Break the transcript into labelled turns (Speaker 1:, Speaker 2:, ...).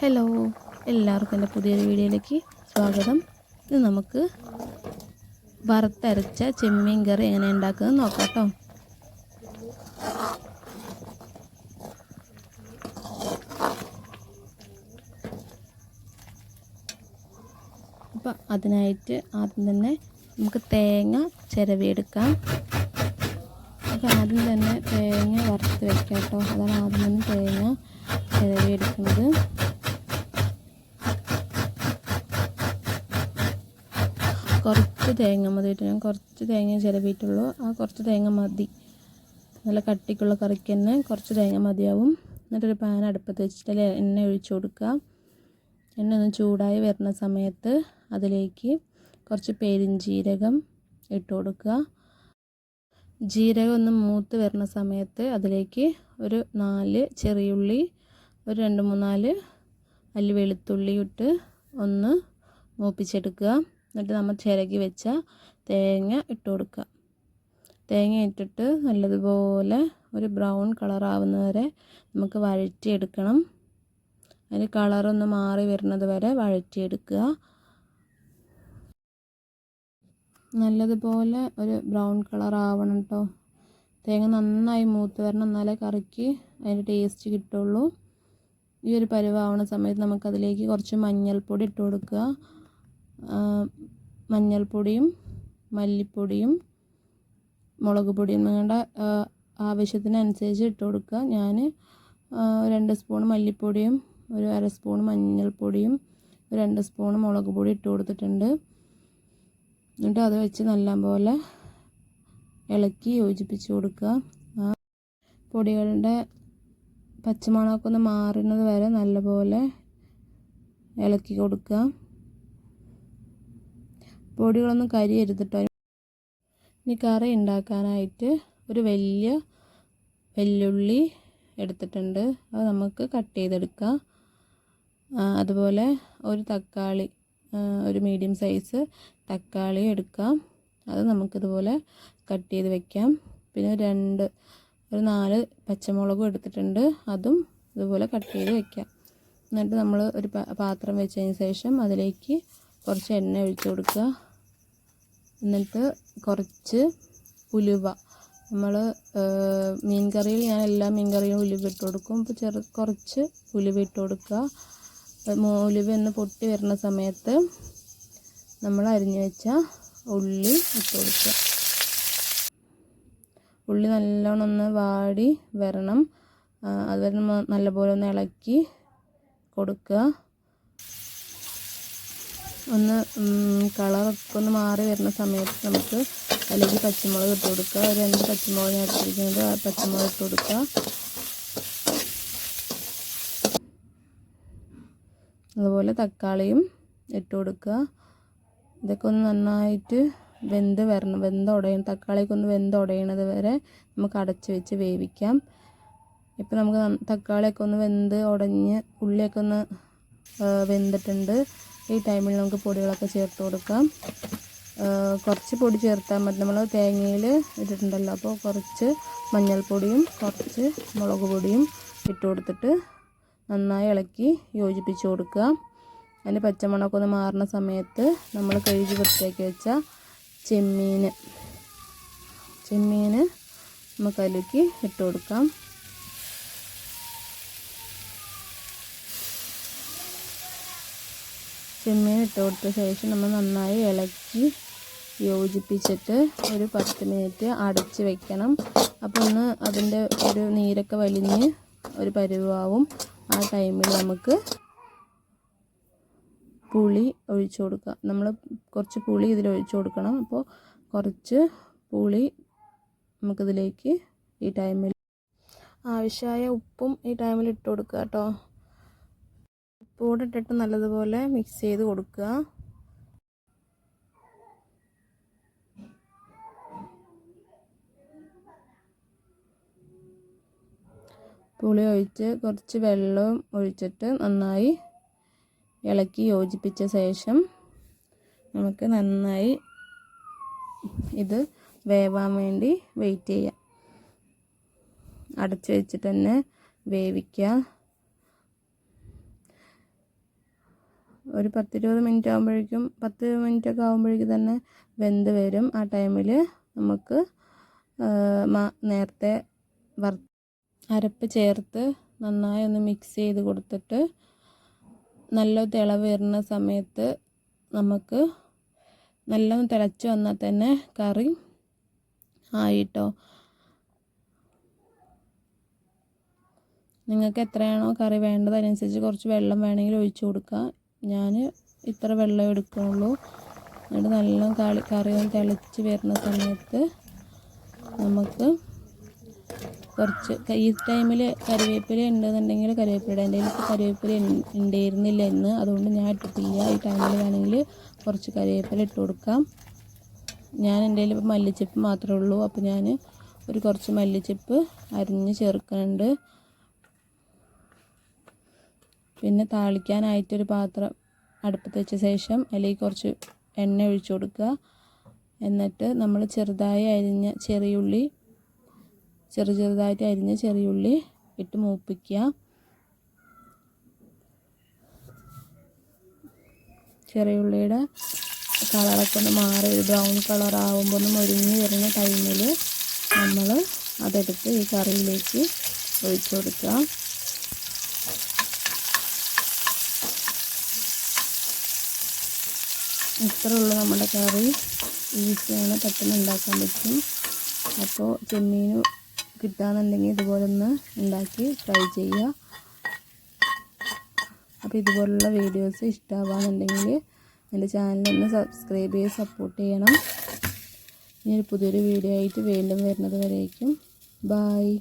Speaker 1: Hello എല്ലാവർക്കും എന്റെ പുതിയൊരു വീഡിയോയിലേക്ക് സ്വാഗതം. ഇത് നമുക്ക് വറുത്തരച്ച ചെമ്മീൻ കറി എങ്ങനെ ഉണ്ടാക്കുന്നത് നോക്കാം കേട്ടോ. അപ്പം അതിനായിട്ട് ആദ്യം തന്നെ നമുക്ക് തേങ്ങ ചിരവിയെടുക്കാം. നമുക്ക് ആദ്യം തന്നെ തേങ്ങ വറുത്ത് വെക്കാം കേട്ടോ. അതാണ് ആദ്യം തന്നെ തേങ്ങ ചിരവിയെടുക്കുന്നത് കുറച്ച് തേങ്ങ മതി കേട്ടോ ഞാൻ കുറച്ച് തേങ്ങ ചിലവിയിട്ടുള്ളൂ ആ കുറച്ച് തേങ്ങ മതി. നല്ല കട്ടിക്കുള്ള കറിക്ക് തന്നെ കുറച്ച് തേങ്ങ മതിയാവും. എന്നിട്ടൊരു പാൻ അടുപ്പത്ത് വെച്ചിട്ട് എണ്ണ ഒഴിച്ചു കൊടുക്കുക. എണ്ണ ഒന്ന് ചൂടായി വരുന്ന സമയത്ത് അതിലേക്ക് കുറച്ച് പെരിഞ്ജീരകം ഇട്ട് കൊടുക്കുക. ജീരകം ഒന്ന് മൂത്ത് വരുന്ന സമയത്ത് അതിലേക്ക് ഒരു നാല് ചെറിയുള്ളി ഒരു രണ്ട് മൂന്നാൽ അല്ലി വെളുത്തുള്ളി ഇട്ട് ഒന്ന് മൂപ്പിച്ചെടുക്കുക. എന്നിട്ട് നമ്മൾ ചിരകി വെച്ച തേങ്ങ ഇട്ട് കൊടുക്കുക. തേങ്ങ ഇട്ടിട്ട് നല്ലതുപോലെ ഒരു ബ്രൗൺ കളറാവുന്ന വരെ നമുക്ക് വഴറ്റിയെടുക്കണം. അതിന് കളറൊന്ന് മാറി വരുന്നത് വരെ വഴറ്റിയെടുക്കുക. നല്ലതുപോലെ ഒരു ബ്രൗൺ കളർ ആവണം കേട്ടോ തേങ്ങ നന്നായി മൂത്ത് വരണം. എന്നാലേ കറിക്ക് അതിന്റെ ടേസ്റ്റ് കിട്ടുള്ളൂ. ഈ ഒരു പരുവാവണ സമയത്ത് നമുക്കതിലേക്ക് കുറച്ച് മഞ്ഞൾപ്പൊടി ഇട്ട് കൊടുക്കുക. മഞ്ഞൾപ്പൊടിയും മല്ലിപ്പൊടിയും മുളക് പൊടിയും നിങ്ങളുടെ ആവശ്യത്തിനനുസരിച്ച് ഇട്ട് കൊടുക്കുക. ഞാൻ രണ്ട് സ്പൂൺ മല്ലിപ്പൊടിയും ഒരു അര സ്പൂൺ മഞ്ഞൾപ്പൊടിയും രണ്ട് സ്പൂൺ മുളക് പൊടി ഇട്ട് കൊടുത്തിട്ടുണ്ട്. എന്നിട്ട് അത് വെച്ച് നല്ലപോലെ ഇളക്കി യോജിപ്പിച്ച് കൊടുക്കുക. ആ പൊടികളുടെ പച്ചമണമൊക്കെ ഒന്ന് മാറുന്നത് വരെ നല്ലപോലെ ഇളക്കി കൊടുക്കുക. പൊടികളൊന്നും കരിയരുതിട്ടോ ഇനി കറി ഉണ്ടാക്കാനായിട്ട് ഒരു വലിയ വെല്ലുള്ളി എടുത്തിട്ടുണ്ട്. അത് നമുക്ക് കട്ട് ചെയ്തെടുക്കാം. അതുപോലെ ഒരു തക്കാളി ഒരു മീഡിയം സൈസ് തക്കാളി എടുക്കാം. അത് നമുക്കിതുപോലെ കട്ട് ചെയ്ത് വെക്കാം. പിന്നെ രണ്ട് ഒരു നാല് പച്ചമുളകും എടുത്തിട്ടുണ്ട്. അതും ഇതുപോലെ കട്ട് ചെയ്ത് വെക്കാം. എന്നിട്ട് നമ്മൾ ഒരു പാത്രം വെച്ചതിന് ശേഷം അതിലേക്ക് കുറച്ച് എണ്ണ ഒഴിച്ചു കൊടുക്കുക എന്നിട്ട് കുറച്ച് ഉലുവ. നമ്മൾ മീൻ കറിയിൽ ഞാൻ എല്ലാ മീൻ കറിയും ഉലുവ ഇട്ട് കൊടുക്കും. ഇപ്പോൾ ചെറു കുറച്ച് ഉലുവ ഇട്ട് കൊടുക്കുക. ഉലുവ ഒന്ന് പൊട്ടി വരുന്ന സമയത്ത് നമ്മൾ അരിഞ്ഞു വെച്ച ഉള്ളി ഇട്ട് കൊടുക്കുക. ഉള്ളി നല്ലോണം ഒന്ന് വാടി വരണം. അതുവരെ നല്ലപോലെ ഒന്ന് ഇളക്കി കൊടുക്കുക. ഒന്ന് കളറൊക്കെ ഒന്ന് മാറി വരുന്ന സമയത്ത് നമുക്ക് അതിലേക്ക് പച്ചമുളക് ഇട്ട് കൊടുക്കുക. ഒരു രണ്ട് പച്ചമുളക് ഞാൻ ആ പച്ചമുളക് ഇട്ട് കൊടുക്കുക. അതുപോലെ തക്കാളിയും ഇട്ട് കൊടുക്കുക. ഇതൊക്കെ ഒന്ന് നന്നായിട്ട് വെന്ത് വരണം. വെന്ത് ഉടയണം. തക്കാളിയൊക്കെ ഒന്ന് വെന്ത് ഉടയണത് വരെ നമുക്ക് അടച്ച് വെച്ച് വേവിക്കാം. ഇപ്പം നമുക്ക് തക്കാളിയൊക്കെ ഒന്ന് വെന്ത് ഉടഞ്ഞ് ഉള്ളിയൊക്കെ ഒന്ന് വെന്തിട്ടുണ്ട്. ഈ ടൈമിൽ നമുക്ക് പൊടികളൊക്കെ ചേർത്ത് കൊടുക്കാം. കുറച്ച് പൊടി ചേർത്താൽ മതി. നമ്മൾ തേങ്ങയിൽ ഇട്ടിട്ടുണ്ടല്ലോ. അപ്പോൾ കുറച്ച് മഞ്ഞൾപ്പൊടിയും കുറച്ച് മുളക് പൊടിയും ഇട്ട് കൊടുത്തിട്ട് നന്നായി ഇളക്കി യോജിപ്പിച്ച് കൊടുക്കുക. അതിന്റെ പച്ചമുളകൊക്കെ ഒന്ന് മാറുന്ന സമയത്ത് നമ്മൾ കഴുകി വൃത്തിയാക്കി വെച്ച ചെമ്മീൻ. ചെമ്മീൻ നമുക്ക് അതിലേക്ക് ഇട്ട് കൊടുക്കാം. ചെമ്മീൻ ഇട്ട് കൊടുത്ത ശേഷം നമ്മൾ നന്നായി ഇളക്കി യോജിപ്പിച്ചിട്ട് ഒരു പത്ത് മിനിറ്റ് അടച്ച് വെക്കണം. അപ്പോൾ ഒന്ന് അതിന്റെ ഒരു നീരൊക്കെ വലിഞ്ഞ് ഒരു പരുവാവും. ആ ടൈമിൽ നമുക്ക് പുളി ഒഴിച്ചു കൊടുക്കുക നമ്മൾ കുറച്ച് പുളി ഇതിൽ ഒഴിച്ചു കൊടുക്കണം. അപ്പോൾ കുറച്ച് പുളി നമുക്കിതിലേക്ക് ഈ ടൈമിൽ ആവശ്യമായ ഉപ്പും ഈ ടൈമിൽ ഇട്ട് കൊടുക്കുക കേട്ടോ. ഉപ്പുകൂടെ നല്ലതുപോലെ മിക്സ് ചെയ്ത് കൊടുക്കുക. പുളി ഒഴിച്ച് കുറച്ച് വെള്ളവും ഒഴിച്ചിട്ട് നന്നായി ഇളക്കി യോജിപ്പിച്ച ശേഷം നമുക്ക് നന്നായി ഇത് വേവാൻ വേണ്ടി വെയിറ്റ് ചെയ്യാം. അടച്ചു വെച്ചിട്ട് തന്നെ വേവിക്കുക ഒരു പത്തിരുപത് മിനിറ്റ് ആകുമ്പോഴേക്കും പത്ത് മിനിറ്റൊക്കെ ആകുമ്പോഴേക്കും തന്നെ വെന്ത് വരും. ആ ടൈമിൽ നമുക്ക് നേരത്തെ വർ അരപ്പ് ചേർത്ത് നന്നായി ഒന്ന് മിക്സ് ചെയ്ത് കൊടുത്തിട്ട് നല്ല തിളവ് വരുന്ന സമയത്ത് നമുക്ക് നല്ലോണം തിളച്ച് വന്നാൽ തന്നെ കറി ആയിട്ടോ? നിങ്ങൾക്ക് എത്രയാണോ കറി വേണ്ടത് അതിനനുസരിച്ച് കുറച്ച് വെള്ളം വേണമെങ്കിൽ ഒഴിച്ചു കൊടുക്കുക ഞാൻ ഇത്ര വെള്ളം എടുക്കുള്ളൂ എന്നിട്ട് നല്ല കളി കറി തിളച്ച് വരുന്ന സമയത്ത് നമുക്ക് കുറച്ച് ഈ ടൈമിൽ കറിവേപ്പില ഉണ്ടെന്നുണ്ടെങ്കിൽ കറിവേപ്പില എന്റെ കയ്യിൽ കറിവേപ്പില ഉണ്ടായിരുന്നില്ല എന്ന് അതുകൊണ്ട് ഞാൻ ഇട്ടിട്ടില്ല. ഈ ടൈമിൽ വേണമെങ്കിൽ കുറച്ച് കറിവേപ്പില ഇട്ട് കൊടുക്കാം. ഞാൻ എന്റെ കയ്യിൽ ഇപ്പോൾ മല്ലിച്ചപ്പ് മാത്രമേ ഉള്ളൂ. അപ്പോൾ ഞാൻ ഒരു കുറച്ച് മല്ലിച്ചപ്പ് അരിഞ്ഞ് ചേർക്കുന്നുണ്ട്. പിന്നെ താളിക്കാനായിട്ടൊരു പാത്രം അടുപ്പത്ത് വെച്ച ശേഷം അതിലേക്ക് കുറച്ച് എണ്ണ ഒഴിച്ചു കൊടുക്കുക. എന്നിട്ട് നമ്മൾ ചെറുതായി അരിഞ്ഞ ചെറിയുള്ളി ചെറു ചെറുതായിട്ട് അരിഞ്ഞ ചെറിയുള്ളി ഇട്ട് മൂപ്പിക്കുക. ചെറിയുള്ളിയുടെ കളറൊക്കെ ഒന്ന് മാറി ഒരു ബ്രൗൺ കളർ ആവുമ്പോൾ ഒന്ന് ഒരുങ്ങി വരുന്ന ടൈമിൽ നമ്മൾ അതെടുത്ത് ഈ കറിയിലേക്ക് ഒഴിച്ചു കൊടുക്കുക. ഇത്രേ ഉള്ളൂ നമ്മുടെ കറി. ഈസിയാണ് പെട്ടെന്ന് ഉണ്ടാക്കാൻ പറ്റും. അപ്പോൾ ചെമ്മീൻ കിട്ടാന്നുണ്ടെങ്കിൽ ഇതുപോലെ ഒന്ന് ഉണ്ടാക്കി ട്രൈ ചെയ്യുക. അപ്പോൾ ഇതുപോലുള്ള വീഡിയോസ് ഇഷ്ടമാവാന്നുണ്ടെങ്കിൽ എന്റെ ചാനലൊന്ന് സബ്സ്ക്രൈബ് ചെയ്ത് സപ്പോർട്ട് ചെയ്യണം. ഇനി പുതിയൊരു വീഡിയോ ആയിട്ട് വീണ്ടും വരുന്നത് വരേക്കും. ബായ്